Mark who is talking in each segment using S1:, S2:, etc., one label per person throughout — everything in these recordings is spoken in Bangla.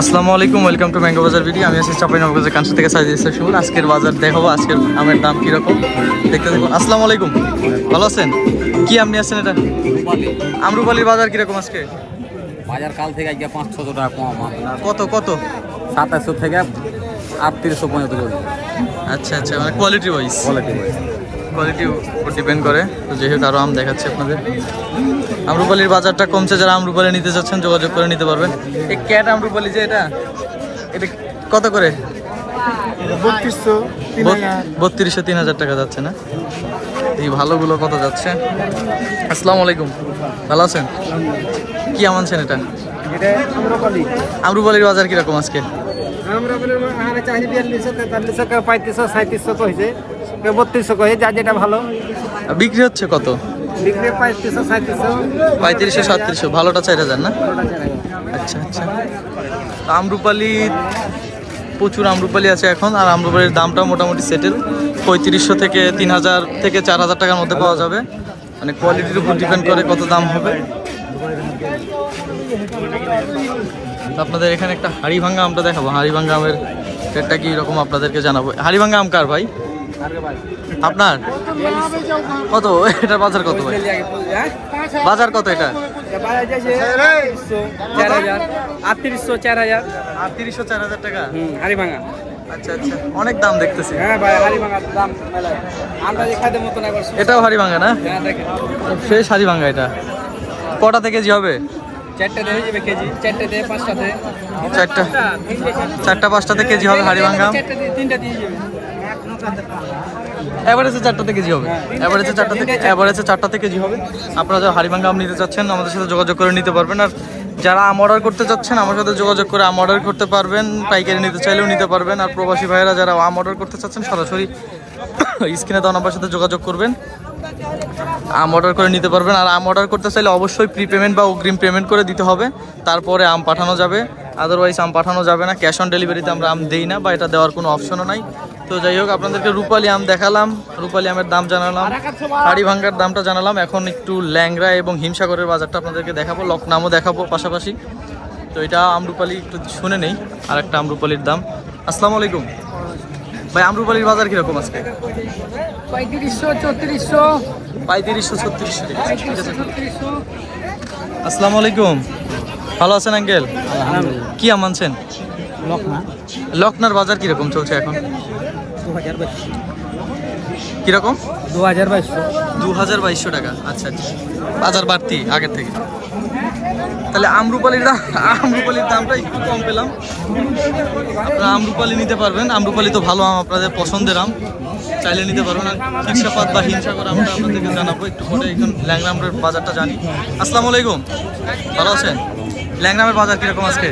S1: আসসালামু আলাইকুম welcome to mango Bazar video. আমি আছি চাপাই নবগঞ্জের কাঞ্চি থেকে সাজিদ ইসলাম শিমুল। আজকের বাজার দেখাবো আজকের আমের দাম কীরকম? দেখতে দেখুন আসসালামু আলাইকুম। ভালো আছেন? কি আপনি নিয়ে আসছেন এটা আমরুপালির বাজার কীরকম আজকে?
S2: বাজার কাল থেকে আজকে পাঁচ ছশো টাকা কম
S1: কত কত?
S2: সাতাশশো থেকে আটত্রিশশো পর্যন্ত চলছে
S1: আচ্ছা আচ্ছা মানে কোয়ালিটি ওয়াইজ
S2: কোয়ালিটি
S1: কোয়ালিটি উপর ডিপেন্ড করে। তো যেহেতু আরও আম দেখাচ্ছি আপনাদের। আমরুপালির বাজারটা কমছে যারা আমরুপালি নিতে চাচ্ছেন যোগাযোগ করে নিতে পারবেন। এই ক্যাট আমরুপালি যে এটা এটা কত করে?
S3: বত্রিশশো তিন হাজার।
S1: টাকা যাচ্ছে না? এই ভালোগুলো কত যাচ্ছে? আসসালামু আলাইকুম। ভালো আছেন? কি আম আনছেন এটা? আমরুপালির বাজার কীরকম আজকে?
S3: পঁয়ত্রিশশো সাঁত্রিশশো কেউ বত্রিশশো কইছে যা যেটা ভালো।
S1: বিক্রি হচ্ছে কত?
S3: বিক্রি পঁয়ত্রিশশো সাঁত্রিশশো।
S1: পঁয়ত্রিশশো সাতত্রিশশো ভালোটা চার হাজার না? আচ্ছা আচ্ছা। আমরুপালি প্রচুর আমরুপালি আছে এখন আর আমরুপালির দামটা মোটামুটি সেটেল পঁয়ত্রিশশো থেকে তিন হাজার থেকে চার হাজার টাকার মধ্যে পাওয়া যাবে। মানে কোয়ালিটির উপর ডিপেন্ড করে কত দাম হবে। আপনাদের এখানে একটা হাড়ি ভাঙ্গা আমটা দেখাবো। হাড়ি ভাঙ্গা আমের রেটটা কি রকম আপনাদেরকে জানাব। হাড়ি ভাঙ্গা আম কার ভাই? আপনার? কত? এটার বাজার কত ভাই? বাজার কত এটা?
S3: চার হাজার আটত্রিশশো চার হাজার
S1: আটত্রিশশো চার হাজার টাকা আচ্ছা আচ্ছা। অনেক দাম দেখতেছি।
S3: হ্যাঁ ভাই হাড়িভাঙার দাম মেলায়। আমরা যে
S1: এটাও হাড়ি না?
S3: হ্যাঁ দেখেন।
S1: হাড়ি এটা। কটা থেকে কেজি হবে?
S3: হয়ে যাবে কেজি। পাঁচটাতে।
S1: চারটা চারটা। পাঁচটাতে কেজি হবে হাড়ি
S3: তিনটা দিয়ে যাবে।
S1: এভারেজে চারটাতে কেজি হবে। এভারেজে চারটা থেকে এভারেজে চারটাতে কেজি হবে। আপনারা যারা হাড়িভাঙ্গা আম নিতে চাচ্ছেন আমাদের সাথে যোগাযোগ করে নিতে পারবেন। আর যারা আম অর্ডার করতে চাচ্ছেন আমার সাথে যোগাযোগ করে আম অর্ডার করতে পারবেন। পাইকারি নিতে চাইলেও নিতে পারবেন। আর প্রবাসী ভাইয়েরা যারা আম অর্ডার করতে চাচ্ছেন সরাসরি স্ক্রিনে দেওয়া নাম্বার সাথে যোগাযোগ করবেন। আম অর্ডার করে নিতে পারবেন। আর আম অর্ডার করতে চাইলে অবশ্যই প্রি পেমেন্ট বা অগ্রিম পেমেন্ট করে দিতে হবে। তারপরে আম পাঠানো যাবে। আদারওয়াইজ আম পাঠানো যাবে না। ক্যাশ অন ডেলিভারিতে আমরা আম দিই না বা এটা দেওয়ার কোনো অপশনও নাই। তো যাই হোক আপনাদেরকে রূপালি আম দেখালাম রূপালি আমের দাম জানালাম হাড়ি ভাঙ্গার দামটা জানালাম এখন একটু ল্যাংরা এবং হিমসাগরের বাজারটা আপনাদেরকে দেখাবো লকনামও দেখাবো পাশাপাশি। তো এটা আমরুপালি একটু শুনে নেই আর একটা আমরুপালির দাম। আসসালামু আলাইকুম। ভাই আমরুপালির বাজার কীরকম আজকে?
S3: পঁয়ত্রিশশো চৌত্রিশশো
S1: পঁয়ত্রিশশো ছত্রিশশো আসসালামু আলাইকুম। ভালো আছেন আঙ্কেল? কি আম আনছেন? লকনার বাজার কীরকম চলছে এখন?
S3: হাজার বাইশশো।
S1: কীরকম?
S3: দু হাজার বাইশশো।
S1: দু হাজার বাইশশো টাকা। আচ্ছা আচ্ছা। বাজার বাড়তি আগের থেকে। তাহলে আমরুপালির আমরুপালির দামটা একটু কম পেলাম। আপনারা আমরুপালি নিতে পারবেন। আমরুপালি তো ভালো আম আপনাদের পছন্দের আম। চাইলে নিতে পারবেন। আর হিংসাপাত বা হিংসা করে আমরা আপনাদেরকে জানাব। একটু পরে এখন ল্যাংরামের বাজারটা জানি। আসসালামু আলাইকুম। ভালো আছেন? ল্যাংরামের বাজার কীরকম আজকে?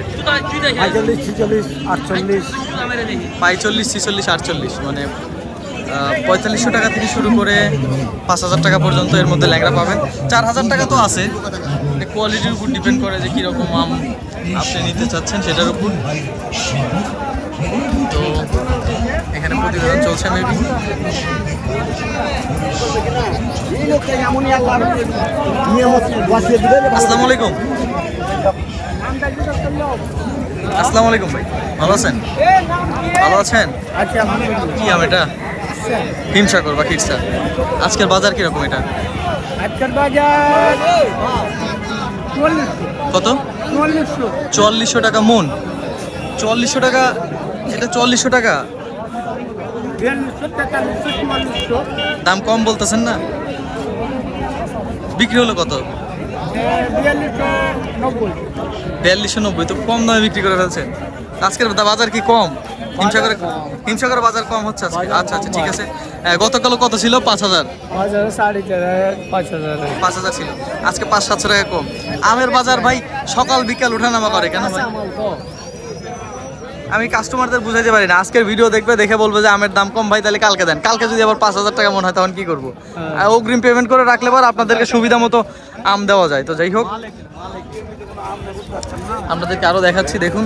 S3: পঁয়তাল্লিশ ছিচল্লিশ আটচল্লিশ।
S1: পঁয়তাল্লিশ ছিচল্লিশ আটচল্লিশ মানে পঁয়তাল্লিশশো টাকা থেকে শুরু করে পাঁচ হাজার টাকা পর্যন্ত এর মধ্যে ল্যাংরা পাবেন। চার হাজার টাকা তো আছে। কোয়ালিটির উপর ডিপেন্ড করে যে কীরকম আম আপনি নিতে চাচ্ছেন সেটার উপর। তো এখানে প্রতিবেদন চলছে মেবি আসসালামু আলাইকুম। আসসালামু আলাইকুম ভাই ভালো আছেন? ভালো আছেন? কি আম এটা? হিমসাগর বা খিরসা। আজকের বাজার কীরকম এটা?
S3: আজকের বাজার
S1: কত?
S3: চুয়াল্লিশশো
S1: চুয়াল্লিশশো টাকা মন। চুয়াল্লিশশো টাকা এটা চুয়াল্লিশশো টাকা? দাম কম বলতেছেন না? বিক্রি হলো কত?
S3: বিয়াল্লিশশো নব্বই।
S1: তো কম দামে বিক্রি করে ফেলছেন আজকের বাজার কি কম? হিমসাগরে হিমসাগরের বাজার কম হচ্ছে আজকে। আচ্ছা আচ্ছা ঠিক আছে। গতকাল কত ছিল? পাঁচ হাজার।
S3: পাঁচ হাজার সাড়ে চার হাজার পাঁচ হাজার।
S1: পাঁচ হাজার ছিল। আজকে পাঁচ সাতশো টাকা কম। আমের বাজার ভাই সকাল বিকাল উঠানামা করে কেন ভাই? আমি কাস্টমারদের বুঝাইতে পারি না। আজকের ভিডিও দেখবে দেখে বলবে যে আমের দাম কম ভাই তাহলে কালকে দেন। কালকে যদি আবার পাঁচ হাজার টাকা মনে হয় তখন কি করব? আর অগ্রিম পেমেন্ট করে রাখলে পর আপনাদেরকে সুবিধা মতো আম দেওয়া যায়। তো যাই হোক আপনাদেরকে আরও দেখাচ্ছি দেখুন।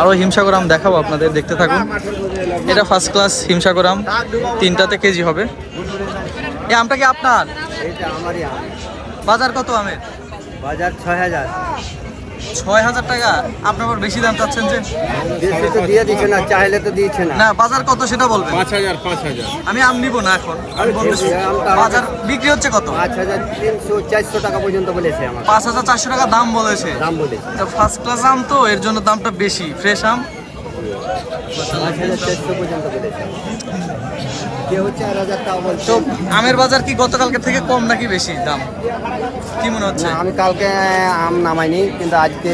S1: আরও হিমসাগর আম দেখাবো আপনাদের দেখতে থাকুন। এটা ফার্স্ট ক্লাস হিমসাগর আম। তিনটাতে কেজি হবে। এই আমটা কি আপনার?
S3: এটা আমারই আম।
S1: বাজার কত আমের?
S3: বাজার ছয় হাজার।
S1: ছয় হাজার টাকা? আপনার আবার বেশি দাম চাচ্ছেন যে?
S3: তো দিয়ে দিচ্ছে না চাইলে তো দিচ্ছে না।
S1: না বাজার কত সেটা বলবেন।
S2: পাঁচ হাজার পাঁচ হাজার।
S1: আমি আম নিব না এখন। আমি বলতেছি
S3: আমটা-
S1: বাজার বিক্রি হচ্ছে কত?
S3: পাঁচ হাজার তিনশো চারশো টাকা পর্যন্ত বলেছে আমার
S1: পাঁচ হাজার চারশো টাকা দাম বলেছে।
S3: দাম বলেছে।
S1: ফার্স্ট ক্লাস আম তো এর জন্য দামটা বেশি। ফ্রেশ আম? তো আমের বাজার কি গতকালকে থেকে কম নাকি বেশি দাম? কি মনে হচ্ছে?
S3: আমি কালকে আম নামাইনি কিন্তু আজকে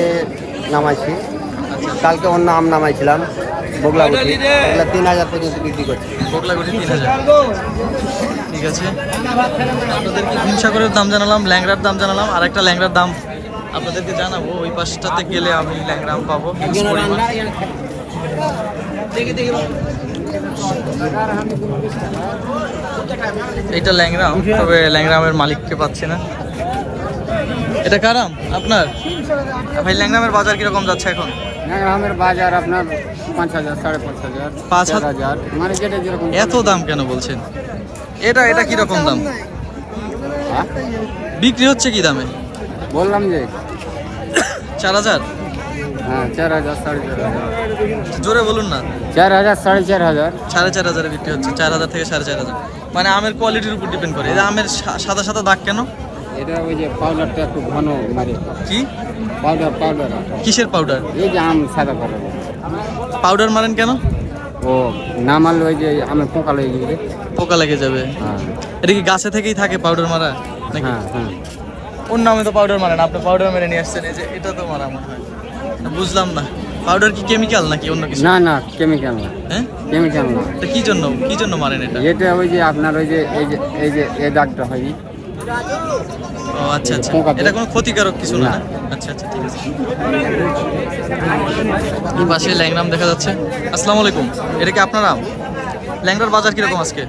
S3: নামাইছি। কালকে অন্য আম নামাইছিলাম বগলাগুটি। তিন হাজার পর্যন্ত বিক্রি করছি।
S1: বকলাগুটি তিন হাজার। ঠিক আছে। আপনাদেরকে হিমসাগরের দাম জানালাম ল্যাংড়ার দাম জানালাম আর একটা ল্যাংড়ার দাম আপনাদেরকে জানাব। ওই পাশটাতে গেলে আমি ল্যাংড়া আম পাবো। পরিমাণ। এইটা তবে ল্যাংড়া আমের মালিককে পাচ্ছি না। এটা কার আম? আপনার? ভাই ল্যাংড়া আমের বাজার কীরকম যাচ্ছে এখন?
S3: আমের বাজার আপনার পাঁচ হাজার সাড়ে পাঁচ হাজার
S1: পাঁচ হাজার?
S3: মানে যেরকম
S1: এত দাম কেন বলছেন? এটা এটা কীরকম দাম?
S3: হ্যাঁ?
S1: বিক্রি হচ্ছে কি দামে?
S3: বললাম যে
S1: চার হাজার?
S3: হ্যাঁ চার হাজার সাড়ে চার হাজার।
S1: জোরে বলুন না।
S3: চার হাজার সাড়ে চার হাজার।
S1: সাড়ে চার হাজারে বিক্রি হচ্ছে চার হাজার থেকে সাড়ে চার হাজার। মানে আমের কোয়ালিটির উপর ডিপেন্ড করে। যে আমের সাদা সাদা দাগ কেন?
S3: এটা ওই যে পাউডারটা একটু ঘন মারে।
S1: কি?
S3: পাউডার পাউডার
S1: কিসের পাউডার
S3: এই যে আম সাদা পাউডার
S1: পাউডার মারেন কেন?
S3: ও না মারলে ওই যে আমের পোকা লেগে গেলে।
S1: পোকা লেগে যাবে।
S3: হ্যাঁ।
S1: এটা কি গাছে থেকেই থাকে পাউডার মারা? নাকি?
S3: হ্যাঁ হ্যাঁ।
S1: অন্য আমি তো পাউডার মারেন আপনি পাউডার মেরে নিয়ে আসছেন এই যে এটা তো মারা মনে হয়। বুঝলাম না। পাউডার কি কেমিক্যাল নাকি অন্য কিছু?
S3: না না কেমিক্যাল না।
S1: হ্যাঁ?
S3: কেমিক্যাল না।
S1: এটা কি জন্য কি জন্য মারেন এটা?
S3: এটা ওই যে আপনার ওই যে এই যে এই যে এই দাগটা হয়নি
S1: ও আচ্ছা আচ্ছা। এটা কোনো ক্ষতিকারক কিছু না? আচ্ছা আচ্ছা ঠিক আছে। এই পাশে ল্যাংরাম দেখা যাচ্ছে। আসসালামু আলাইকুম। এটা কি আপনার আম? ল্যাংড়ার বাজার কীরকম আজকে?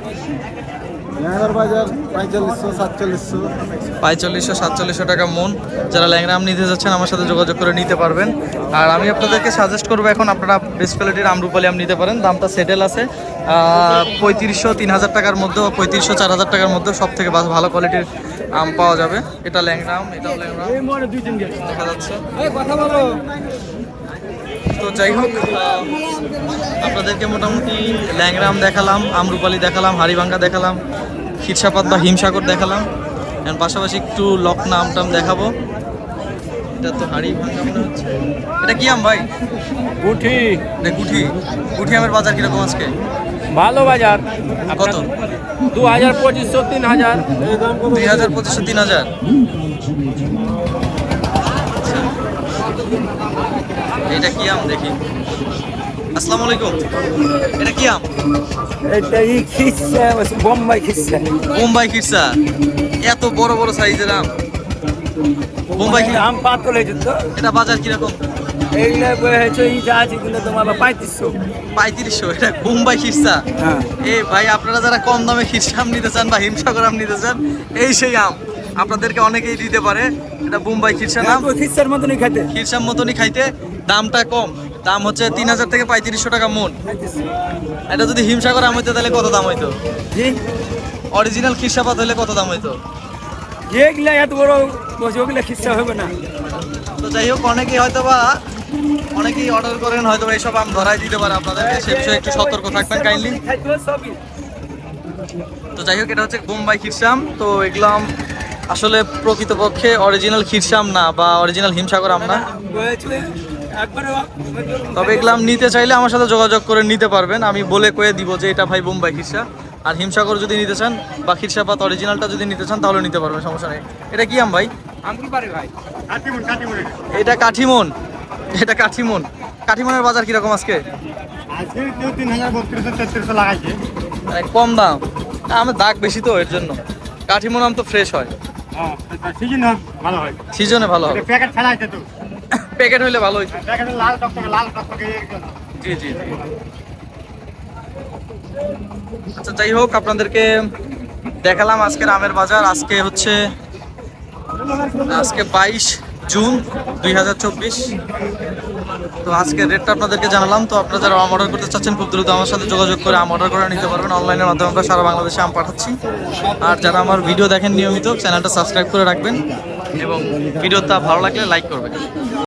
S3: পঁয়তাল্লিশশো সাতচল্লিশশো।
S1: সাতচল্লিশশো টাকা মন। যারা ল্যাংড়া আম নিতে যাচ্ছেন আমার সাথে যোগাযোগ করে নিতে পারবেন। আর আমি আপনাদেরকে সাজেস্ট করব এখন আপনারা বেস্ট কোয়ালিটির আমরুপালি আম নিতে পারেন। দামটা সেটেল আছে। পঁয়ত্রিশশো তিন হাজার টাকার মধ্যে পঁয়ত্রিশশো চার হাজার টাকার মধ্যে সব থেকে ভালো কোয়ালিটির আম পাওয়া যাবে। এটা ল্যাংড়া আম এটাও ল্যাংড়া দেখা যাচ্ছে। তো যাই হোক আপনাদেরকে মোটামুটি ল্যাংরাম দেখালাম আমরুপালি দেখালাম হাড়িভাঙ্গা দেখালাম খিরসাপাত বা হিমসাগর দেখালাম এর পাশাপাশি একটু লকনা আমটাম দেখাবো। এটা তো হাড়িভাঙ্গা মনে হচ্ছে। এটা কি আম ভাই?
S2: গুঠি।
S1: এটা গুঠি। গুঠি আমের বাজার কীরকম আজকে?
S2: ভালো বাজার।
S1: কত?
S2: দু হাজার পঁচিশশো তিন হাজার।
S1: দুই হাজার পঁচিশশো তিন হাজার। এটা কি আম দেখি? আসসালামু আলাইকুম। এটা কি আম?
S3: এটা খিসছে বোম্বাই খিসছে
S1: বোম্বাই খিরসা এত বড় বড় সাইজের আম। বোম্বাই
S3: আম পাতল হয়েছে তো।
S1: এটা বাজার কীরকম?
S3: এইগুলো হয়েছে এই যা আছে তোমার পঁয়ত্রিশশো।
S1: পঁয়ত্রিশশো এটা বোম্বাই খিরসা
S3: হ্যাঁ।
S1: এই ভাই আপনারা যারা কম দামে খিরসা আম নিতে চান বা হিমসাগর আম নিতে চান এই সেই আম। আপনাদেরকে অনেকেই দিতে পারে। এটা বোম্বাই খিরসা নাম।
S3: খিসের মতনই খাইতে।
S1: খিরসার মতনই খাইতে। দামটা কম। দাম হচ্ছে তিন হাজার থেকে পঁয়ত্রিশশো টাকা মন। এটা যদি হিমসাগর আম হইতো তাহলে কত দাম হইতো?
S3: জি।
S1: অরিজিনাল খিরসাপাত হলে কত দাম হইতো?
S3: এগুলা এত বড় বসে ওগুলা খিসা হবে না।
S1: তো যাই হোক অনেকেই হয়তো বা অনেকেই অর্ডার করেন হয়তো বা এইসব আম ধরাই দিতে পারে আপনাদেরকে। সে বিষয়ে একটু সতর্ক থাকবেন কাইন্ডলি তো যাই হোক এটা হচ্ছে বোম্বাই খিরসাম তো এগুলো আসলে প্রকৃতপক্ষে অরিজিনাল খিরসাম না বা অরিজিনাল হিমসাগর আম না। তবে এগুলো আম নিতে চাইলে আমার সাথে যোগাযোগ করে নিতে পারবেন। আমি বলে কয়ে দিব যে এটা ভাই বোম্বাই খিরসা আর হিমসাগর যদি নিতে চান বা খিরসাপাত অরিজিনালটা যদি নিতে চান তাহলে নিতে পারবেন সমস্যা নেই। এটা কি আম ভাই? এটা। কাঠিমন। এটা কাঠিমন। কাঠিমনের বাজার কীরকম আজকে? কম দাম। আমার দাগ বেশি তো এর জন্য। কাঠিমন আম তো ফ্রেশ
S4: হ্যাঁ। সিজন ভালো হয়।
S1: সিজনে ভালো হবে।
S4: প্যাকেট ছাড়া আছে তো।
S1: প্যাকেট হইলে ভালো হইতো।
S4: প্যাকেটে লাল টকটকে লাল টকটকে
S1: জি জি জি। আচ্ছা যাই হোক আপনাদেরকে দেখালাম আজকের আমের বাজার। আজকে হচ্ছে আজকে বাইশ জুন দুই হাজার চব্বিশ। তো আজকের রেটটা আপনাদেরকে জানালাম। তো আপনারা যারা আম অর্ডার করতে চাচ্ছেন, খুব দ্রুত আমার সাথে যোগাযোগ করে আম অর্ডার করে নিতে পারবেন। অনলাইনের মাধ্যমে আমরা সারা বাংলাদেশে আম পাঠাচ্ছি। আর যারা আমার ভিডিও দেখেন নিয়মিত চ্যানেলটা সাবস্ক্রাইব করে রাখবেন। এবং ভিডিওটা ভালো লাগলে লাইক করবেন।